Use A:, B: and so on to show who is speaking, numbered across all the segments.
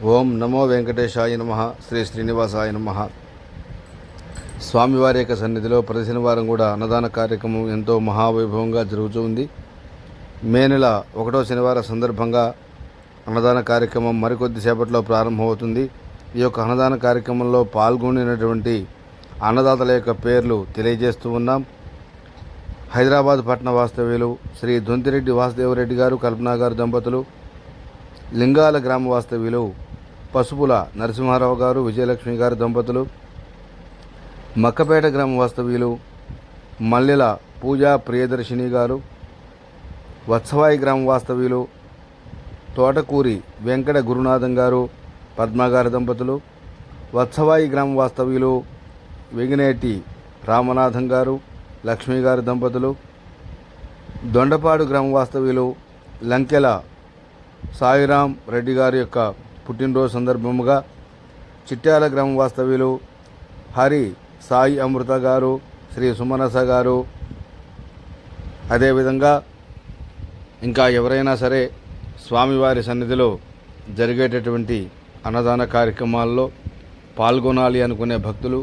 A: ఓం నమో వెంకటేశాయ నమ. శ్రీ శ్రీనివాసాయ నమ. స్వామివారి యొక్క సన్నిధిలో ప్రతి శనివారం కూడా అన్నదాన కార్యక్రమం ఎంతో మహావైభవంగా జరుగుతూ ఉంది. మే నెల ఒకటో శనివారం సందర్భంగా అన్నదాన కార్యక్రమం మరికొద్ది సేపట్లో ప్రారంభమవుతుంది. ఈ యొక్క అన్నదాన కార్యక్రమంలో పాల్గొనినటువంటి అన్నదాతల యొక్క పేర్లు తెలియజేస్తూ ఉన్నాం. హైదరాబాద్ పట్టణ వాస్తవ్యులు శ్రీ దొంతిరెడ్డి వాసుదేవరెడ్డి గారు కల్పనా గారు దంపతులు లింగాల గ్రామ వాస్తవ్యులు పసుపుల నరసింహారావు గారు విజయలక్ష్మి గారు దంపతులు మక్కపేట గ్రామ వాస్తవ్యులు మల్లెల పూజా ప్రియదర్శిని గారు వత్సవాయి గ్రామ వాస్తవ్యులు తోటకూరి వెంకట గురునాథం గారు పద్మగారి దంపతులు వత్సవాయి గ్రామ వాస్తవ్యులు వెంగినేటి రామనాథం గారు లక్ష్మి గారి దంపతులు దొండపాడు గ్రామ వాస్తవ్యులు లంకెల సాయిరాం రెడ్డి గారి యొక్క పుట్టినరోజు సందర్భముగా చిట్యాల గ్రామ వాస్తవ్యులు హరి సాయి అమృత గారు శ్రీ సుమనస గారు అదేవిధంగా ఇంకా ఎవరైనా సరే స్వామివారి సన్నిధిలో జరిగేటటువంటి అన్నదాన కార్యక్రమాల్లో పాల్గొనాలి అనుకునే భక్తులు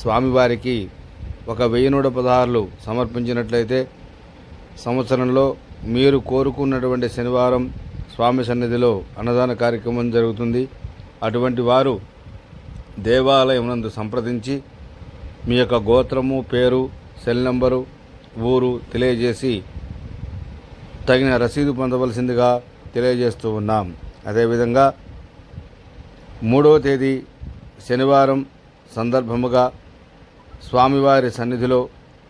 A: స్వామివారికి ఒక వెయ్యి నూట పదహారులు సమర్పించినట్లయితే సంవత్సరంలో మీరు కోరుకున్నటువంటి శనివారం స్వామి సన్నిధిలో అన్నదాన కార్యక్రమం జరుగుతుంది. అటువంటి వారు దేవాలయం నందు సంప్రదించి మీ యొక్క గోత్రము పేరు సెల్ నంబరు ఊరు తెలియజేసి తగిన రసీదు పొందవలసిందిగా తెలియజేస్తూ ఉన్నాం. అదేవిధంగా మూడవ తేదీ శనివారం సందర్భముగా స్వామివారి సన్నిధిలో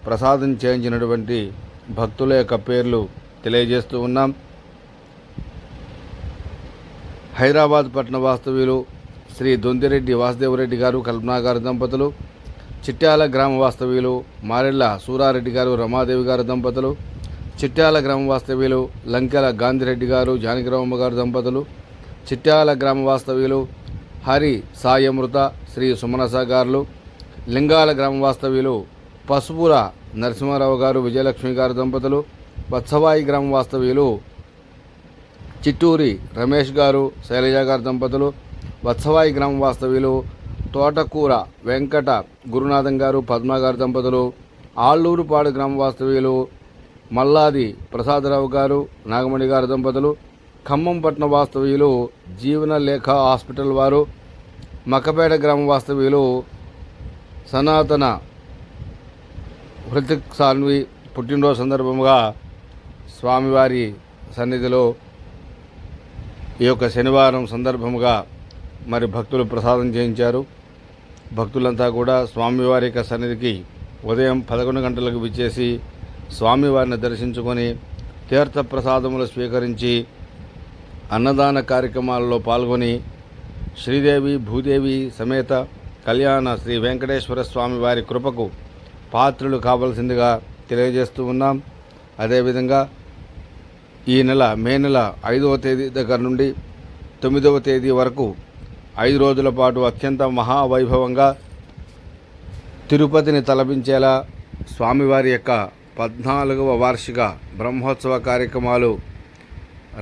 A: ప్రసాదం చేయించినటువంటి భక్తుల యొక్క పేర్లు తెలియజేస్తూ ఉన్నాం. హైదరాబాద్ పట్టణ వాస్తవ్యులు శ్రీ దొందిరెడ్డి వాసుదేవరెడ్డి గారు కల్పనాగారు దంపతులు చిట్యాల గ్రామ వాస్తవ్యులు మారెళ్ళ సూరారెడ్డి గారు రమాదేవి గారి దంపతులు చిట్యాల గ్రామ వాస్తవ్యులు లంకెల గాంధిరెడ్డి గారు జానకిరామమ్మ గారి దంపతులు చిట్యాల గ్రామ వాస్తవ్యులు హరి సాయమృత శ్రీ సుమనస గారులు లింగాల గ్రామ వాస్తవ్యులు పసుపుల నరసింహారావు గారు విజయలక్ష్మి గారి దంపతులు వత్సవాయి గ్రామ వాస్తవ్యులు చిట్టూరి రమేష్ గారు శైలజ గారు దంపతులు వత్సవాయి గ్రామ వాస్తవ్యులు తోటకూర వెంకట గురునాథం గారు పద్మ గారు దంపతులు ఆళ్ళూరుపాడు గ్రామ వాస్తవ్యులు మల్లాది ప్రసాదరావు గారు నాగమణి గారు దంపతులు ఖమ్మంపట్నం వాస్తవ్యులు జీవన లేఖ హాస్పిటల్ వారు మక్కపేట గ్రామ వాస్తవ్యులు సనాతన హృతిక్ సాన్వి పుట్టినరోజు సందర్భంగా స్వామివారి సన్నిధిలో ఈ యొక్క శనివారం సందర్భముగా మరి భక్తులు ప్రసాదం చేయించారు. భక్తులంతా కూడా స్వామివారి యొక్క సన్నిధికి ఉదయం పదకొండు గంటలకు విచ్చేసి స్వామివారిని దర్శించుకొని తీర్థ ప్రసాదములు స్వీకరించి అన్నదాన కార్యక్రమాల్లో పాల్గొని శ్రీదేవి భూదేవి సమేత కళ్యాణ శ్రీ వెంకటేశ్వర స్వామి వారి కృపకు పాత్రులు కావలసిందిగా తెలియజేస్తూ ఉన్నాం. అదేవిధంగా ఈ నెల మే నెల ఐదవ తేదీ దగ్గర నుండి తొమ్మిదవ తేదీ వరకు ఐదు రోజుల పాటు అత్యంత మహావైభవంగా తిరుపతిని తలపించేలా స్వామివారి యొక్క పద్నాలుగవ వార్షిక బ్రహ్మోత్సవ కార్యక్రమాలు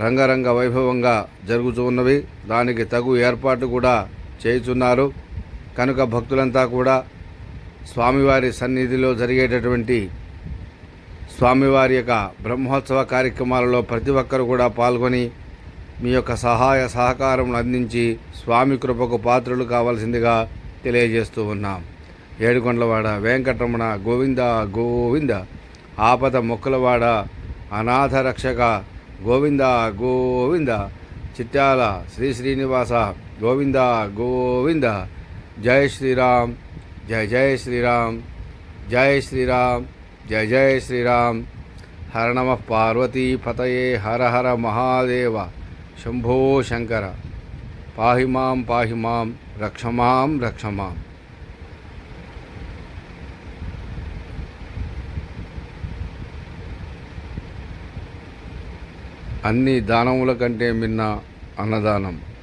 A: రంగరంగ వైభవంగా జరుగుతూ ఉన్నవి. దానికి తగు ఏర్పాటు కూడా చేయుచున్నారు. కనుక భక్తులంతా కూడా స్వామివారి సన్నిధిలో జరిగేటటువంటి స్వామివారి యొక్క బ్రహ్మోత్సవ కార్యక్రమాలలో ప్రతి ఒక్కరు కూడా పాల్గొని మీ యొక్క సహాయ సహకారం అందించి స్వామి కృపకు పాత్రలు కావాల్సిందిగా తెలియజేస్తూ ఉన్నాం. ఏడుకొండలవాడ వెంకటరమణ గోవింద గోవింద ఆపద మొక్కలవాడ అనాథ రక్షక గోవింద గోవింద చిట్యాల శ్రీ శ్రీనివాస గోవింద గోవింద జై శ్రీరామ్ జై జై శ్రీరామ్ జై శ్రీరామ్. జయ జయ శ్రీరామ్. హర నమ పార్వతీ పతయే హర హర మహాదేవ. శంభో శంకర. పాహి మాం పాహి మాం రక్షమాం రక్షమాం అన్ని దానముల కంటే మిన్న అన్నదానం.